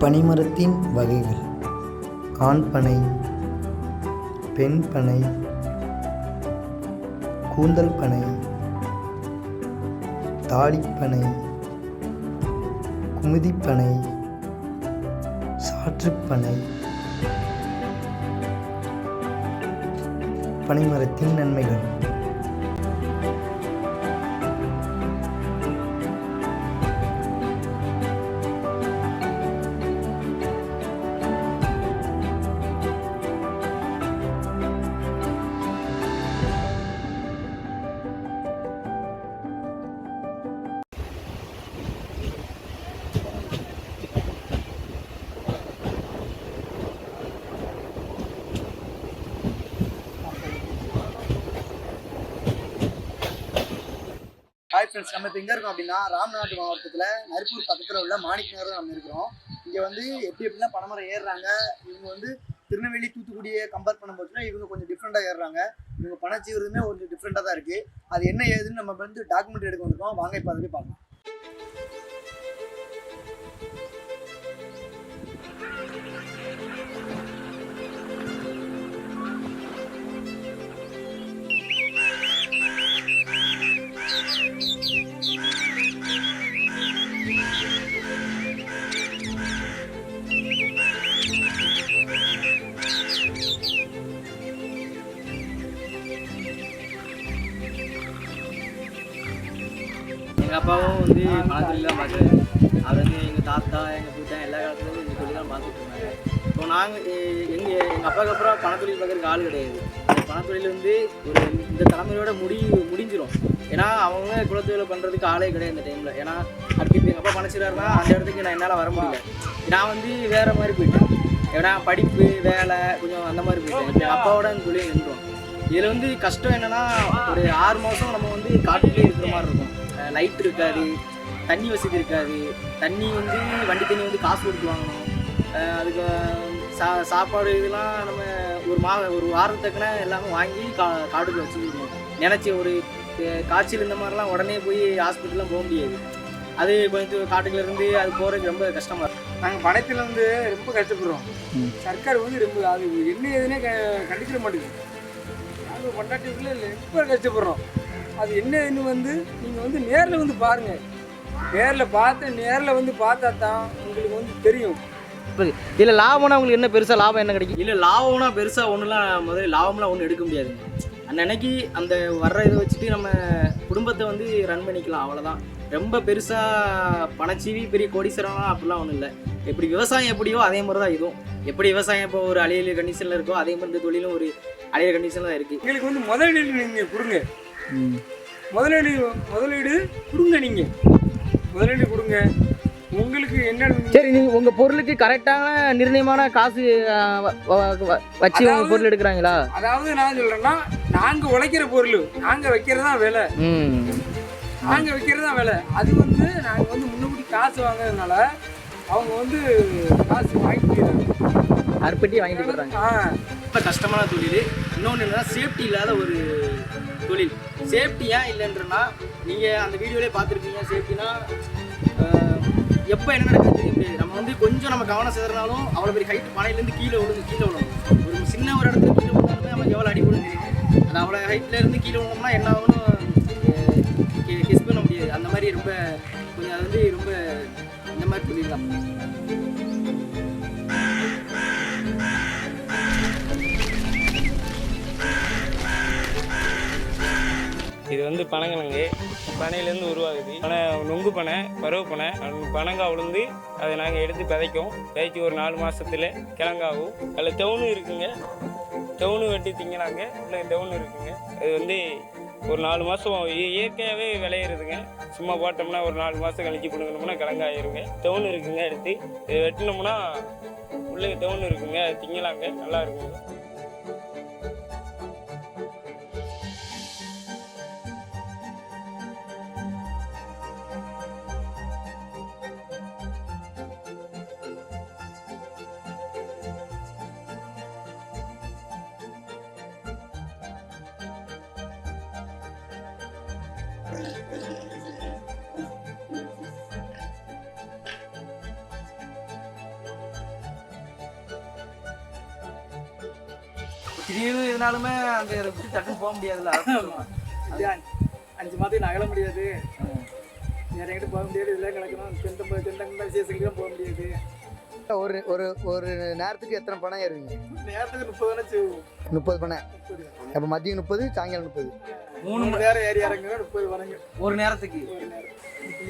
பனைமரத்தின் வகைகள். ஆண் பனை பெண் பனை கூந்தல் பனை தாடிப்பனை குமுதிப்பனை சாற்றுப்பனை பனைமரத்தின் நன்மைகள். ஃப்ரெண்ட்ஸ் நம்ம இப்போ எங்கே இருக்கோம் அப்படின்னா ராமநாட்டு மாவட்டத்தில் நரிப்பூர் பக்கத்தில் உள்ள மாணிக்க நகரில் நம்ம இருக்கிறோம். இங்கே வந்து எப்படி எப்படின்னா பனைமரம் ஏறுறாங்க. இவங்க வந்து திருநெல்வேலி தூத்துக்குடியை கம்பேர் பண்ணும்போதுனா இவங்க கொஞ்சம் டிஃப்ரெண்ட்டாக ஏறுறாங்க. இவங்க பணச்சீவருமே கொஞ்சம் டிஃப்ரெண்ட்டாக தான் இருக்குது அது என்ன ஏதுன்னு நம்ம வந்து டாக்குமெண்ட் எடுக்க வந்திருக்கோம். வாங்க இப்போ அதை போய் பார்க்கலாம். அப்பாவும் வந்து பணத்தொழில் தான் பார்க்குறாரு அவர் வந்து எங்கள் தாத்தா எங்கள் கூட்டம் எல்லா காலத்துலேயும் இந்த தொழில் தான் பார்த்துட்டு இருந்தாங்க இப்போ நாங்கள் எங்கள் எங்கள் அப்பாவுக்கு அப்புறம் பணத்தொழில் பார்க்குறதுக்கு ஆள் கிடையாது. அந்த பணத்தொழில் வந்து ஒரு இந்த தலைமுறையோட முடி முடிஞ்சிடும் ஏன்னா அவங்க குலத்தொழில் பண்ணுறதுக்கு ஆளே கிடையாது இந்த டைமில் ஏன்னா அடுத்து இப்போ எங்கள் அப்பா பணச்சிடாருன்னா அந்த இடத்துக்கு நான் என்னால் வர முடியல. நான் வந்து வேறு மாதிரி போயிட்டேன். ஏன்னா படிப்பு வேலை கொஞ்சம் அந்த மாதிரி போயிட்டேன். எங்கள் அப்பாவோட அந்த தொழில் நின்றோம். இதில் வந்து கஷ்டம் என்னென்னா ஒரு ஆறு மாதம் நம்ம வந்து காட்டுக்குள்ளே இருக்கிற மாதிரி இருக்கும். லைட் இருக்காது தண்ணி வசதி இருக்காது. தண்ணி வந்து வண்டி தண்ணி வந்து காசு கொடுத்து வாங்கணும். அதுக்கு சா சாப்பாடு இதெல்லாம் நம்ம ஒரு மா ஒரு வாரத்துக்குன்னா எல்லாமே வாங்கி கா காட்டுக்குள்ள வச்சுக்கணும் நினச்சி ஒரு காய்ச்சல் இந்த மாதிரிலாம் உடனே போய் ஹாஸ்பிட்டல்லாம் போக முடியாது. அது கொஞ்சம் காட்டுக்குள்ள இருந்து அது போகிறதுக்கு ரொம்ப கஷ்டமாக இருக்கும் நாங்கள் பணத்தில் வந்து ரொம்ப கஷ்டப்படுறோம். சர்க்கார் வந்து ரொம்ப அது என்ன ஏதுன்னே க கண்டிச்சிட மாட்டேங்குது. நாங்கள் கொண்டாட்டிக்குள்ளே ரொம்ப கஷ்டப்படுறோம். அது என்ன ஏதுன்னு வந்து நீங்கள் வந்து நேரில் வந்து பாருங்கள் நேரில் பார்த்து நேரில் வந்து பார்த்தா தான் உங்களுக்கு வந்து தெரியும். இதில் லாபம்னா உங்களுக்கு என்ன பெருசாக லாபம் என்ன கிடைக்கும்? இல்லை லாபம்னா பெருசாக ஒன்றுலாம் முதல்ல லாபம்லாம் ஒன்றும் எடுக்க முடியாதுங்க அன்னன்னைக்கு அந்த வர்ற இதை வச்சுட்டு நம்ம குடும்பத்தை வந்து ரன் பண்ணிக்கலாம் அவ்வளோதான் ரொம்ப பெருசாக பணச்சீவி பெரிய கோடீஸ்வரம்லாம் அப்படிலாம் ஒன்றும் இல்லை. எப்படி விவசாயம் எப்படியோ அதே மாதிரி தான் இதுவும். எப்படி விவசாயம் இப்போ ஒரு அழியல் கண்டிஷனில் இருக்கோ அதே மாதிரி இந்த தொழிலும் ஒரு அழியல் கண்டிஷனில் தான் இருக்குது எங்களுக்கு வந்து முதலீடு நீங்கள் கொடுங்க. முதலீடு முதலீடு கொடுங்க நீங்கள் முதலீடு கொடுங்க. உங்களுக்கு என்ன சரி நீங்கள் உங்கள் பொருளுக்கு கரெக்டான நிர்ணயமான காசு வச்சு அதாவது- பொருள் எடுக்கிறாங்களா? அதாவது நான் சொல்கிறேன்னா நாங்கள் உழைக்கிற பொருள் நாங்கள் வைக்கிறது தான் விலை நாங்கள் வைக்கிறது தான் விலை. அது வந்து நாங்கள் வந்து முன்னக்கூட்டி காசு வாங்குறதுனால அவங்க வந்து காசு வாங்கிட்டு அற்பட்டி வாங்கிட்டு போடுறாங்க ஆ. ரொம்ப கஷ்டமான தொழில். இன்னொன்று என்னன்னா சேஃப்டி இல்லாத ஒரு தொழில். சேஃப்டி ஏன் இல்லைன்றனா நீங்கள் அந்த வீடியோலேயே பார்த்துருப்பீங்க சேஃப்டினா எப்போ என்ன நடக்குது? நம்ம வந்து கொஞ்சம் நம்ம கவனம் செதறினாலும் அவ்வளோ பெரிய ஹைட் மலையிலேருந்து கீழே விழுந்து கீழே விழணும் ஒரு சின்ன ஒரு இடத்துல கீழே விழுந்தாலுமே நமக்கு எவ்வளோ அடி விழுந்து தெரியும் அது அவ்வளோ ஹைட்ல இருந்து கீழே விழுந்தோம்னா என்ன ஆகும்னு கெஸ் பண்ண முடியாது. அந்த மாதிரி ரொம்ப கொஞ்சம் அது வந்து ரொம்ப இந்த மாதிரி தொழில் தான். வந்து பனங்கிழங்கு பனையிலேருந்து உருவாகுது. பனை நொங்கு பனை பருவ பனை பனங்காய் உளுந்து அதை நாங்கள் எடுத்து விதைக்கும். விதைச்சி ஒரு நாலு மாதத்துல கிழங்காகும் அதில் டவுனும் இருக்குங்க. டவுனு வெட்டி திங்கினாங்க. இல்லை டவுன் இருக்குங்க. அது வந்து ஒரு நாலு மாதம் இயற்கையாகவே விளையிறதுங்க. சும்மா போட்டோம்னா ஒரு நாலு மாதம் கழிச்சு பிடுங்கினோம்னா கிழங்காயிருங்க. டவுன் இருக்குங்க எடுத்து. இது வெட்டினோம்னா உள்ளே டவுன் இருக்குங்க. அது திங்கலாங்க. நல்லா இருக்குங்க. திடீர்னு இருந்தாலுமே அந்த விட்டு டக்குன்னு போக முடியாதுல்ல. அஞ்சு மாதத்துக்கு நகல முடியாது. நிறைய போக முடியாது. இதெல்லாம் கிடக்கணும். தென்தம்பது தென்தம்பது சீசனுக்குலாம் போக முடியாது. ஒரு ஒரு ஒரு நேரத்துக்கு எத்தனை பணம் ஏறுவீங்க? நேரத்துக்கு முப்பது பணம் முப்பது பணம். அப்போ மதியம் முப்பது சாயங்காலம் முப்பது. மூணு மூணு நேரம் ஏறி இறங்குங்க முப்பது வரங்க. ஒரு நேரத்துக்கு.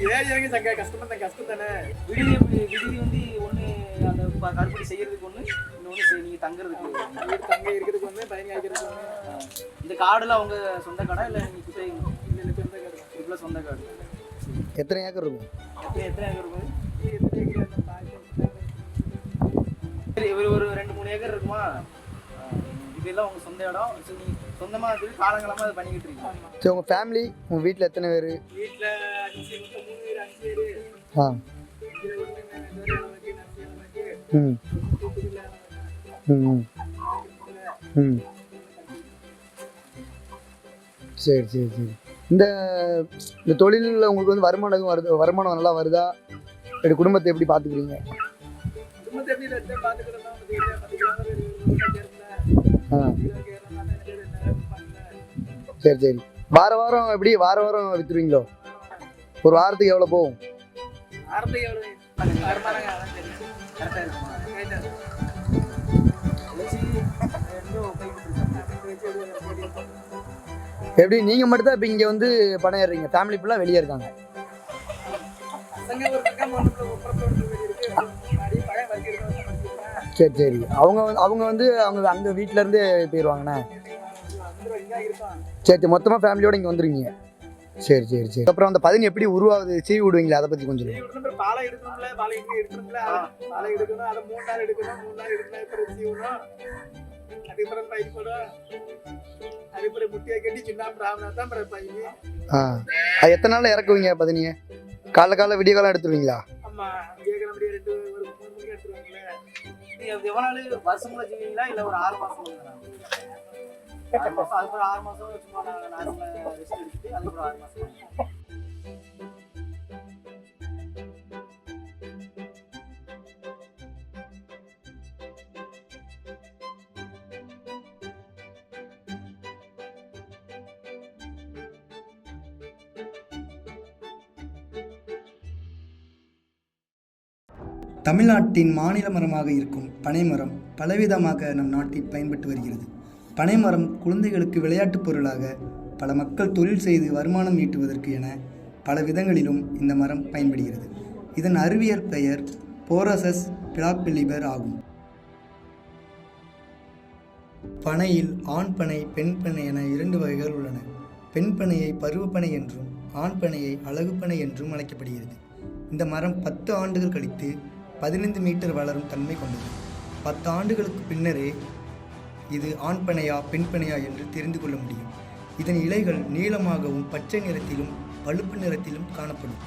ஏறி இறங்கி சங்க கஷ்டமா தான் கஷ்டம் தானே. விடுதி விடுதி வந்து ஒன்று அந்த கருப்படி செய்யறதுக்கு ஒன்று இன்னொன்று சரி நீங்கள் தங்குறதுக்கு தங்க இருக்கிறதுக்கு ஒன்று பயணி ஆக்கிறதுக்கு ஒன்று இந்த காடுல அவங்க சொந்த கடை இல்லை நீங்கள் குத்தகை இல்லை சொந்த கடை இவ்வளோ சொந்த காடு. எத்தனை ஏக்கர் இருக்கும்? எத்தனை எத்தனை ஏக்கர்? சரி ஒரு ஒரு ரெண்டு மூணு ஏக்கர் இருக்குமா? இதெல்லாம் உங்க சொந்த இடம். சரி நீ சொந்தமாக இருக்குது காலங்காலமாக அதை பண்ணிக்கிட்டு இருக்கீங்க. சரி உங்கள் ஃபேமிலி உங்கள் வீட்டில் எத்தனை பேர்? வீட்டில் அஞ்சு மூணு பேர் அஞ்சு பேர். ஆ. ம். ம் ம். சரி சரி சரி. இந்த இந்த தொழிலில் உங்களுக்கு வந்து வருமானம் எதுவும் வருது வருமானம் நல்லா வருதா? எப்படி குடும்பத்தை எப்படி பார்த்துக்கிறீங்க குடும்பத்தை எப்படி ரெண்டு சரி சரி வார வாரம் எப்படி வார வாரம் விற்றுருவீங்களோ ஒரு வாரத்துக்கு எவ்வளோ போகும் எப்படி நீங்கள் மட்டும் தான் இப்போ இங்கே வந்து பணம் ஏறுறீங்க ஃபேமிலி ஃபுல்லாக வெளியே இருக்காங்க சரி சரி. அவங்க வந்து அவங்க வந்து அவங்க அங்கே வீட்டிலேருந்தே போயிடுவாங்கண்ணே சரி சரி. மொத்தமாக ஃபேமிலியோட இங்கே வந்துருவீங்க. சரி சரி சரி. அப்புறம் அந்த பதினி எப்படி உருவாகுது? சீவி விடுவீங்களா? அதை பற்றி கொஞ்சம் நாள் நாள் எத்தனை நாளில் இறக்குவீங்க பதினியை காலைல காலைல விடிய காலம் எடுத்துருவீங்களா? இது எவ்வளோ நாள் வருஷமுள்ள செய்வீங்களா இல்லை ஒரு ஆறு மாதம் ஆறு மாதம் அதுக்கப்புறம் ஆறு மாதம் சும்மா நாங்கள் நார்மலாக ரெஸ்ட் எடுத்துட்டு அதுக்கப்புறம் ஆறு மாதம் தமிழ்நாட்டின் மாநில மரமாக இருக்கும் பனைமரம் பலவிதமாக நம் நாட்டில் பயன்பட்டு வருகிறது. பனைமரம் குழந்தைகளுக்கு விளையாட்டுப் பொருளாக பல மக்கள் தொழில் செய்து வருமானம் ஈட்டுவதற்கு என பல விதங்களிலும் இந்த மரம் பயன்படுகிறது. இதன் அறிவியல் பெயர் போரசஸ் பிளாப்பிலிபர் ஆகும். பனையில் ஆண் பனை பெண் பனை என இரண்டு வகைகள் உள்ளன. பெண் பனையை பருவப்பனை என்றும் ஆண் பனையை அழகுப்பனை என்றும் அழைக்கப்படுகிறது. இந்த மரம் பத்து ஆண்டுகள் கழித்து பதினைந்து மீட்டர் வளரும் தன்மை கொண்டது. பத்து ஆண்டுகளுக்கு பின்னரே இது ஆண் பனையா பெண் பனையா என்று தெரிந்து கொள்ள முடியும். இதன் இலைகள் நீளமாகவும் பச்சை நிறத்திலும் பழுப்பு நிறத்திலும் காணப்படும்.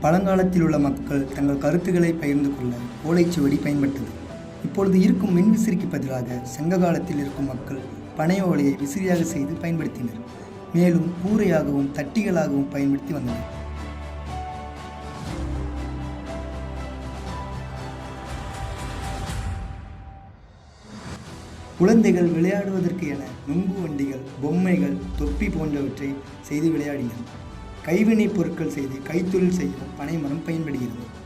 பழங்காலத்தில் உள்ள மக்கள் தங்கள் கருத்துக்களை பகிர்ந்து கொள்ள ஓலைச்சுவடி பயன்பட்டது. இப்பொழுது இருக்கும் மின் விசிறிக்கு பதிலாக சங்க காலத்தில் இருக்கும் மக்கள் பனை ஓலையை விசிறியாக செய்து பயன்படுத்தினர். மேலும் கூரையாகவும் தட்டிகளாகவும் பயன்படுத்தி வந்தனர். குழந்தைகள் விளையாடுவதற்கு என நுங்கு வண்டிகள் பொம்மைகள் தொப்பி போன்றவற்றை செய்து விளையாடினர். கைவினைப் பொருட்கள் செய்து கைத்தொழில் செய்ய பனைமரம் பயன்படுகிறது.